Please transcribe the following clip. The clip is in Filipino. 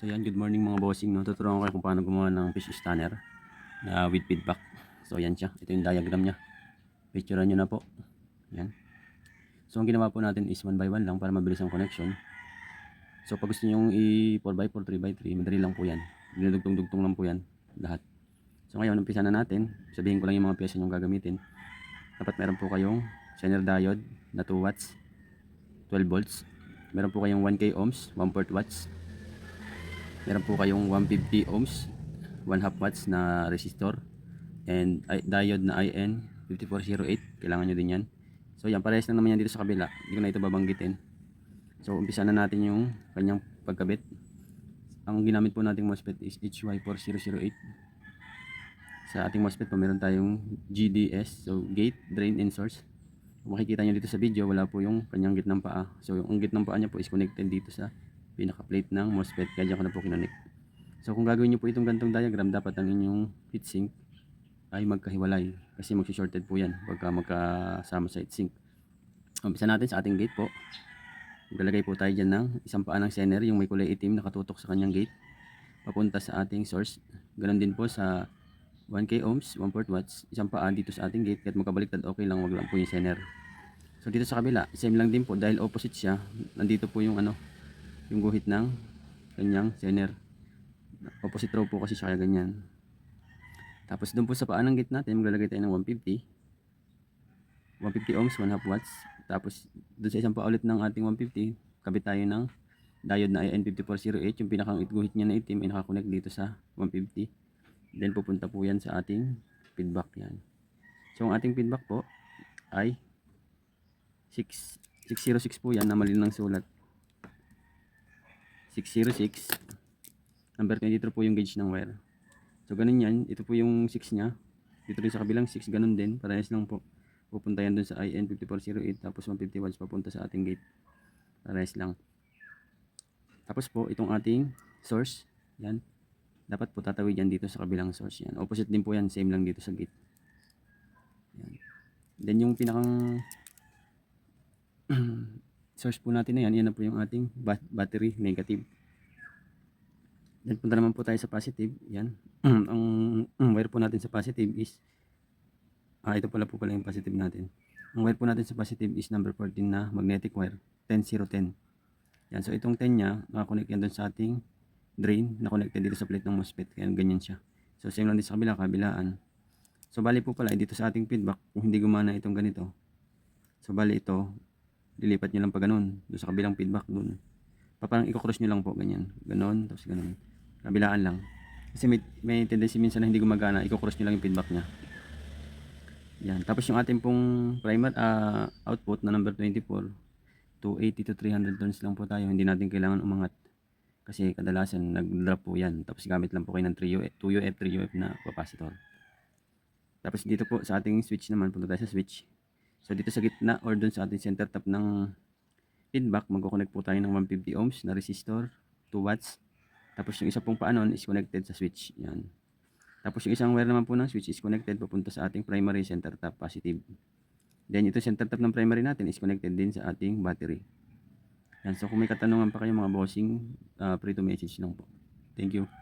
So yan, good morning mga bossing. No? Tuturuan ko kayo kung paano gumawa ng fish stunner na with feedback. So yan siya. Ito yung diagram niya. Picturean nyo na po. Yan. So ang ginawa po natin is 1 by 1 lang para mabilis ang connection. So pag gusto nyo i 4x4, 3x3, madali lang po yan. Dinudugtong-dugtong lang po yan. Lahat. So ngayon, umpisa na natin. Sabihin ko lang yung mga pyesa nyo gagamitin. Dapat meron po kayong Zener diode na 2 watts, 12 volts. Meron po kayong 1k ohms, 1 port watts. Meron po kayong 150 ohms, 1 half watts na resistor. And diode na IN 5408. Kailangan nyo din yan. So yan, parehas lang naman yan dito sa kabila. Hindi ko na ito babanggitin. So umpisa na natin yung kanyang pagkabit. Ang ginamit po nating MOSFET is HY4008. Sa ating MOSFET po meron tayong GDS, so gate, drain, and source. Makikita nyo dito sa video, wala po yung kanyang gitnang paa. So yung gitnang paa niya po is connected dito sa pinaka-plate ng MOSFET. Kaya dyan ko na po kinonect. So kung gagawin nyo po itong gantong diagram, dapat ang inyong heatsink ay magkahiwalay. Kasi mag-shorted po yan pagka magkasama sa heatsink. Umpisa natin sa ating gate po. Maglalagay po tayo dyan ng isang paa ng zener, yung may kulay itim nakatutok sa kanyang gate. Papunta sa ating source. Ganon din po sa 1k ohms, 1 port watts, isang paa dito sa ating gate. Kahit magkabaliktad, okay lang, wag lang po yung zener. So dito sa kabila, same lang din po dahil opposite siya. Nandito po yung ano, yung guhit ng kanyang zener. Opposite row po kasi siya kaya ganyan. Tapos doon po sa paa ng gate natin, maglalagay tayo ng 150. 150 ohms, 1 half watts. Tapos doon sa isang paa ulit ng ating 150, kabit tayo ng diode na IN5408. Yung pinakang guhit niya na itim ay nakakonect dito sa 150. Then pupunta po yan sa ating feedback yan. So ang ating feedback po ay 6, 606 po yan na mali ng sulat. 606 number 23 po yung gauge ng wire. So ganun yan, ito po yung 6 niya. Dito rin sa kabilang 6 ganun din, parehas lang po. Pupunta yan dun sa IN5408 tapos 150 watts papunta sa ating gate. Parehas lang. Tapos po itong ating source, yan. Dapat po tatawid yan dito sa kabilang source yan. Opposite din po yan, same lang dito sa gate. Yan. Then yung pinakang source po natin na yan, yan na po yung ating bat- battery negative. Then punta naman po tayo sa positive. Yan. ang, ang wire po natin sa positive is ah ito pala po pala yung positive natin. Ang wire po natin sa positive is number 14 na magnetic wire 10010. Yan. So itong 10 niya, nakakonect yan doon sa ating drain na connected dito sa plate ng MOSFET. Kaya ganyan siya. So same lang din sa kabila, kabilaan. So bali po pala dito sa ating feedback kung hindi gumana itong ganito. So bali ito, lilipat nyo lang pa ganun doon sa kabilang feedback doon. Pa parang i-cross nyo lang po ganyan. Ganon, tapos ganon. Kabilaan lang. Kasi may, may tendency minsan na hindi gumagana, i-cross nyo lang yung feedback niya. Yan. Tapos yung ating pong primer ah, output na number 24, 280 to 300 turns lang po tayo. Hindi natin kailangan umangat. Kasi kadalasan nag-drop po yan. Tapos gamit lang po kayo ng 3UF, 2UF, 3UF na capacitor. Tapos dito po sa ating switch naman, punta tayo sa switch. So dito sa gitna or dun sa ating center tap ng feedback, magkoconnect po tayo ng 150 ohms na resistor, 2 watts. Tapos yung isa pong paanon is connected sa switch. Yan. Tapos yung isang wire naman po ng switch is connected papunta sa ating primary center tap positive. Then ito center tap ng primary natin is connected din sa ating battery. Yan. So kung may katanungan pa kayo mga bossing, uh, free to message lang po. Thank you.